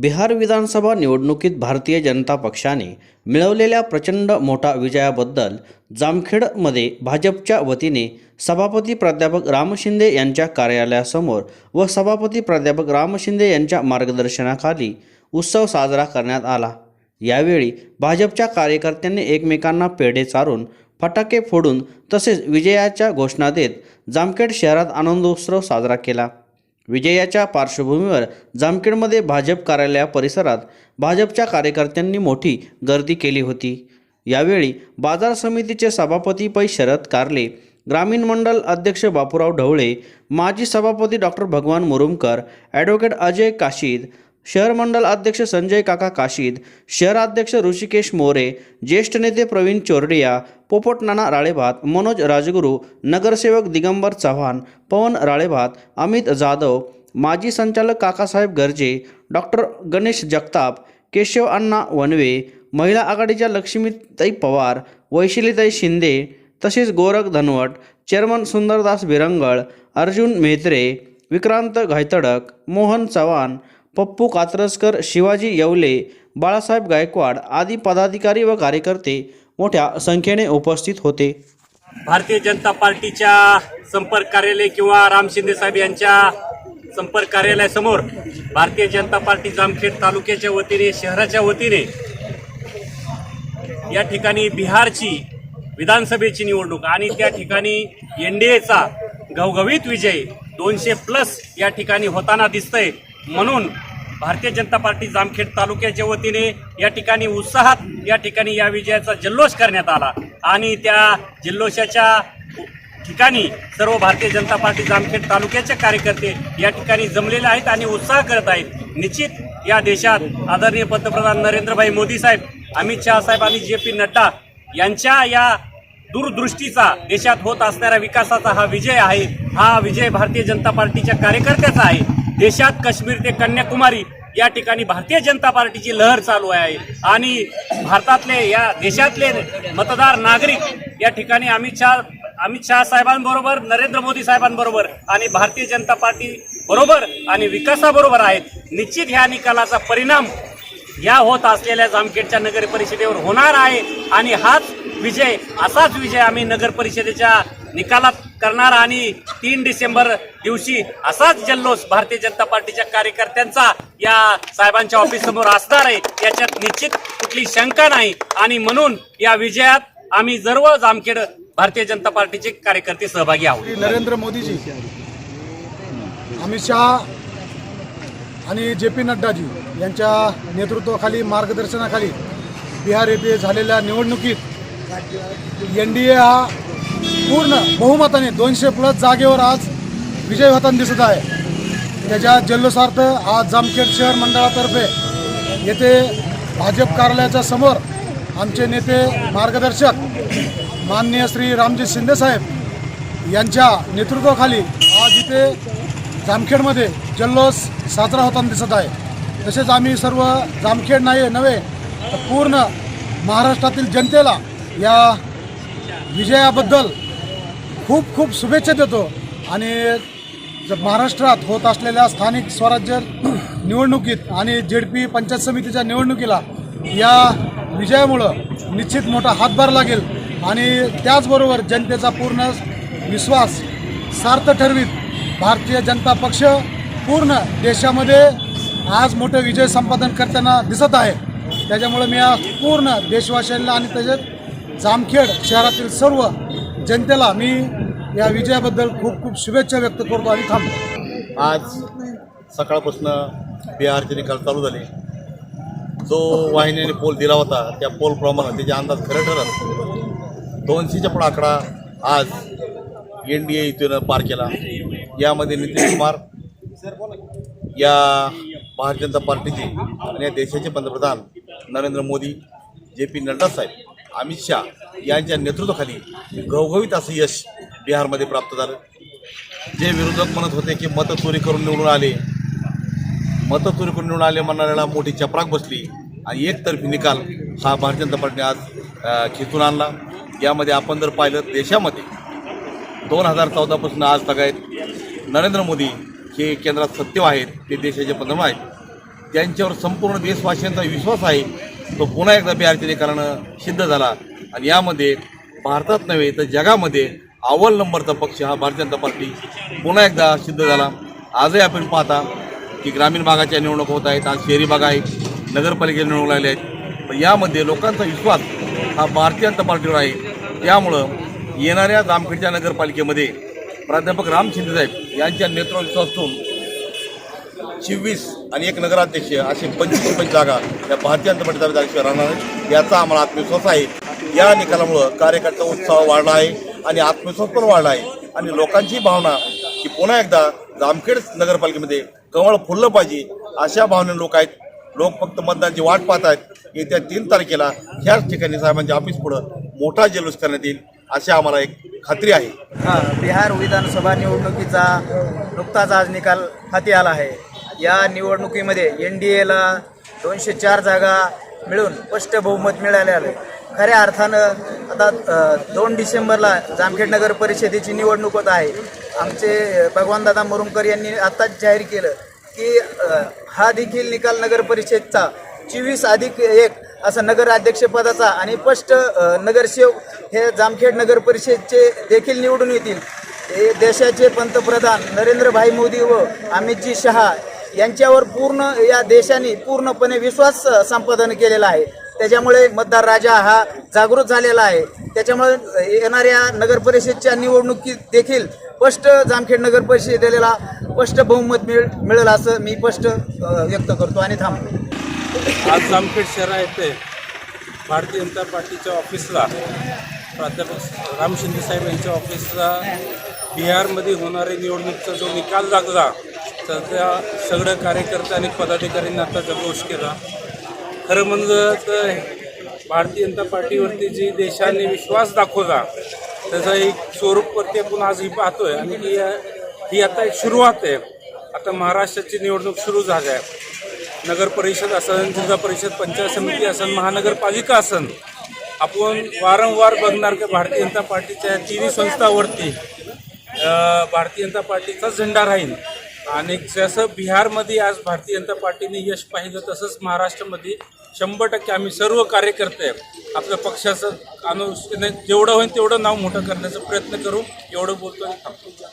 बिहार विधानसभा निवडणुकीत भारतीय जनता पक्षाने मिळवलेल्या प्रचंड मोठा विजयाबद्दल जामखेडमध्ये भाजपच्या वतीने सभापती प्राध्यापक राम शिंदे यांच्या कार्यालयासमोर व सभापती प्राध्यापक राम शिंदे यांच्या मार्गदर्शनाखाली उत्सव साजरा करण्यात आला. यावेळी भाजपच्या कार्यकर्त्यांनी एकमेकांना पेढे चारून फटाके फोडून तसेच विजयाच्या घोषणा देत जामखेड शहरात आनंदोत्सव साजरा केला. विजयाच्या पार्श्वभूमीवर जामखेडमध्ये भाजप कार्यालय परिसरात भाजपच्या कार्यकर्त्यांनी मोठी गर्दी केली होती. यावेळी बाजार समितीचे सभापती पै. शरद कारले ग्रामीण मंडल अध्यक्ष बापूराव ढवळे माजी सभापती डॉक्टर भगवान मुरुमकर ॲडव्होकेट अजय काशीद शहर मंडल अध्यक्ष संजय काका काशीद शहराध्यक्ष ऋषिकेश मोरे ज्येष्ठ नेते प्रवीण चोरडिया पोपटनाना राळेभात मनोज राजगुरू नगरसेवक दिगंबर चव्हाण पवन राळेभात अमित जाधव माजी संचालक काकासाहेब गर्जे डॉक्टर गणेश जगताप केशव अण्णा वनवे महिला आघाडीच्या लक्ष्मीताई पवार वैशिलीताई शिंदे तसेच गोरख धनवट चेअरमन सुंदरदास बिरंगळ अर्जुन मेहत्रे विक्रांत घायतडक मोहन चव्हाण पप्पू कात्रजकर शिवाजी येवले बाळासाहेब गायकवाड आदी पदाधिकारी व कार्यकर्ते मोठ्या संख्येने उपस्थित होते. भारतीय जनता पार्टीच्या संपर्क कार्यालय किंवा राम शिंदे साहेब यांच्या संपर्क कार्यालयासमोर भारतीय जनता पार्टी जामखेड तालुक्याच्या वतीने शहराच्या वतीने या ठिकाणी बिहारची विधानसभेची निवडणूक आणि त्या ठिकाणी एन डी एचा घवघवीत विजय दोनशे प्लस या ठिकाणी होताना दिसतंय. म्हणून भारतीय जनता पार्टी जामखेड तालुक्याच्या वतीने या ठिकाणी उत्साहात या ठिकाणी या विजयाचा जल्लोष करण्यात आला. आणि त्या जल्लोषाच्या ठिकाणी सर्व भारतीय जनता पार्टी जामखेड तालुक्याचे कार्यकर्ते या ठिकाणी जमलेले आहेत आणि उत्साह करत आहेत. निश्चित या देशात आदरणीय पंतप्रधान नरेंद्रभाई मोदी साहेब अमित शहा साहेब आणि जे पी नड्डा यांच्या या दूरदृष्टीचा देशात होत असणाऱ्या विकासाचा हा विजय आहे. हा विजय भारतीय जनता पार्टीच्या कार्यकर्त्याचा आहे. देशात काश्मीर ते कन्याकुमारी या ठिकाणी भारतीय जनता पार्टीची लहर चालू आहे. आणि भारतातले या देशातले मतदार नागरिक या ठिकाणी अमित शहा अमित शहा साहेबांबरोबर नरेंद्र मोदी साहेबांबरोबर आणि भारतीय जनता पार्टी बरोबर आणि विकासाबरोबर आहेत. निश्चित ह्या निकालाचा परिणाम या होत असलेल्या जामखेडच्या नगर परिषदेवर होणार आहे. आणि हाच विजय असाच विजय आम्ही नगर परिषदेच्या निकालात करणार आणि तीन डिसेंबर दिवशी असाच जल्लोष भारतीय जनता पार्टीच्या कार्यकर्त्यांचा या साहेबांच्या ऑफिस समोर असणार आहे. याच्यात निश्चित कुठली शंका नाही. आणि म्हणून या विजयात आम्ही सर्व जामखेड भारतीय जनता पार्टीचे कार्यकर्ते सहभागी आहोत. नरेंद्र मोदीजी अमित शहा आणि जे पी नड्डाजी यांच्या नेतृत्वाखाली मार्गदर्शनाखाली बिहार येथे झालेल्या निवडणुकीत एन डी ए हा पूर्ण बहुमताने दोनशे प्लस जागेवर आज विजय होताना दिसत आहे. त्याच्या जल्लोषार्थ आज जामखेड शहर मंडळातर्फे येथे भाजप कार्यालयाच्या समोर आमचे नेते मार्गदर्शक माननीय श्री रामजी शिंदेसाहेब यांच्या नेतृत्वाखाली आज इथे जामखेडमध्ये जल्लोष साजरा होताना दिसत आहे. तसेच आम्ही सर्व जामखेड नाही नव्हे पूर्ण महाराष्ट्रातील जनतेला या विजयाबद्दल खूप खूप शुभेच्छा देतो. आणि ज- महाराष्ट्रात होत असलेल्या स्थानिक स्वराज्य निवडणुकीत आणि जेड पी पंचायत समितीच्या निवडणुकीला या विजयामुळं निश्चित मोठा हातभार लागेल. आणि त्याचबरोबर जनतेचा पूर्ण विश्वास सार्थ ठरवीत भारतीय जनता पक्ष पूर्ण देशामध्ये आज मोठं विजय संपादन करताना दिसत आहे. त्याच्यामुळे मी आज पूर्ण देशवासियांना आणि त्याच्यात जामखेड शहरातील सर्व जनतेला मी या विजयाबद्दल खूप खूप शुभेच्छा व्यक्त करतो आणि थांबतो आज सकाळपासून बिहारचे निकाल चालू झाले. जो वाहिनीने पोल दिला होता त्या पोलप्रमाणे त्याचे अंदाज खरं ठरत दोनशेच्या पण आकडा आज एन डी ए युतीनं पार केला. यामध्ये नितीश कुमार या भारतीय जनता पार्टीचे आणि या देशाचे पंतप्रधान नरेंद्र मोदी जे पी नड्डा साहेब अमित शहा यांच्या नेतृत्वाखाली घवघवीत असं यश बिहारमध्ये प्राप्त झालं. जे विरोधक म्हणत होते की मतं चोरी करून निवडून आले. मतं चोरी करून निवडून आले म्हणणाऱ्याला मोठी चपराक बसली. आणि एकतर्फी निकाल हा भारतीय जनता पार्टीने आज अ, खेचून आणला. यामध्ये आपण जर पाहिलं देशामध्ये दोन हजार चौदापासून आज सगळ्यात नरेंद्र मोदी हे केंद्रात सत्य आहेत. ते देशाचे पंतप्रधान आहेत. त्यांच्यावर संपूर्ण देशवासियांचा विश्वास आहे. तो पुन्हा एकदा बिहारच्या निकालानं सिद्ध झाला. आणि यामध्ये भारतात नव्हे तर जगामध्ये अव्वल नंबरचा पक्ष हा भारतीय जनता पार्टी. पुन्हा एकदा सिद्ध झाला. आजही आपण पाहता की ग्रामीण भागाच्या निवडणूक होत आहेत आज शहरी भाग आहे नगरपालिकेला निवडणूक लागले आहेत. पण यामध्ये लोकांचा विश्वास हा भारतीय जनता पार्टीवर आहे. त्यामुळं येणाऱ्या जामखेडच्या नगरपालिकेमध्ये प्राध्यापक राम शिंदेसाहेब यांच्या नेतृत्वातून चोवीस आणि एक नगराध्यक्ष असे पंचवीस रुपये जागा या भारतीय जनता पार्टीच्या जागेशिवाय राहणार आहेत. याचा आम्हाला आत्मविश्वास आहे. या निकालामुळं कार्यकर्ता उत्साह वाढला आहे. आणि आत्मविश्वास पण वाढला आहे. आणि लोकांची भावना की पुन्हा एकदा जामखेड नगरपालिकेमध्ये कमळ फुललं पाहिजे अशा भावनेने लोक आहेत. लोक फक्त मतदानाची वाट पाहत आहेत. येत्या तीन तारखेला ह्याच ठिकाणी साहेबांच्या ऑफिस पुढं मोठा जल्लोष करण्यात येईल अशी आम्हाला एक खात्री आहे. हां बिहार विधानसभा निवडणुकीचा नुकताच आज निकाल हाती आला आहे. या निवडणुकीमध्ये एन डी एला दोनशे चार जागा मिळून स्पष्ट बहुमत मिळाले आले खऱ्या अर्थानं आता दोन डिसेंबरला जामखेड नगर परिषदेची निवडणूक होत आहे. आमचे भगवानदादा मुरुमकर यांनी आत्ताच जाहीर केलं की हा देखील निकाल नगर परिषदचा चोवीस अधिक एक असं नगराध्यक्षपदाचा आणि स्पष्ट नगरसेवक हे जामखेड नगर परिषदचे देखील निवडून येतील. हे देशाचे पंतप्रधान नरेंद्रभाई मोदी व अमितजी शहा यांच्यावर पूर्ण या देशाने पूर्णपणे विश्वास संपादन केलेला आहे. त्याच्यामुळे मतदार राजा हा जागृत झालेला आहे. त्याच्यामुळे येणाऱ्या नगर परिषदच्या निवडणुकीत देखील स्पष्ट जामखेड नगर परिषदेला स्पष्ट बहुमत मिळ मिळेल असं मी स्पष्ट व्यक्त करतो. आणि थांबतो आज जामखेड शहरा येथे भारतीय जनता पार्टीच्या ऑफिसला प्राध्यापक राम शिंदे साहेब यांच्या ऑफिसला बिहारमध्ये होणारे निवडणुकीचा जो निकाल लागला तर त्या सगळ्या कार्यकर्ते आणि पदाधिकाऱ्यांनी आता जल्लोष केला. खरं म्हणजे तर भारतीय जनता पार्टीवरती जी देशाने विश्वास दाखवला त्याचं एक स्वरूपवरती आपण आज ही पाहतोय. आणि ही ही आता एक सुरुवात आहे. आता महाराष्ट्राची निवडणूक सुरू झाली आहे. नगर परिषद असन जिल्हा परिषद पंचायत समिती असन महानगरपालिका असन आपण वारंवार बघणार की भारतीय जनता पार्टीच्या तिन्ही संस्थावरती भारतीय जनता पार्टीचा झेंडा राहील. आणि जसं बिहारमध्ये आज भारतीय जनता पार्टीने यश पाहिलं तसंच महाराष्ट्रामध्ये शंभर टक्के आम्ही सर्व कार्यकर्ते आपल्या पक्षाचं अनुष्ठाने जेवढं होईल तेवढं नाव मोठं करण्याचा प्रयत्न करू. एवढं बोलतो आणि थांबतो.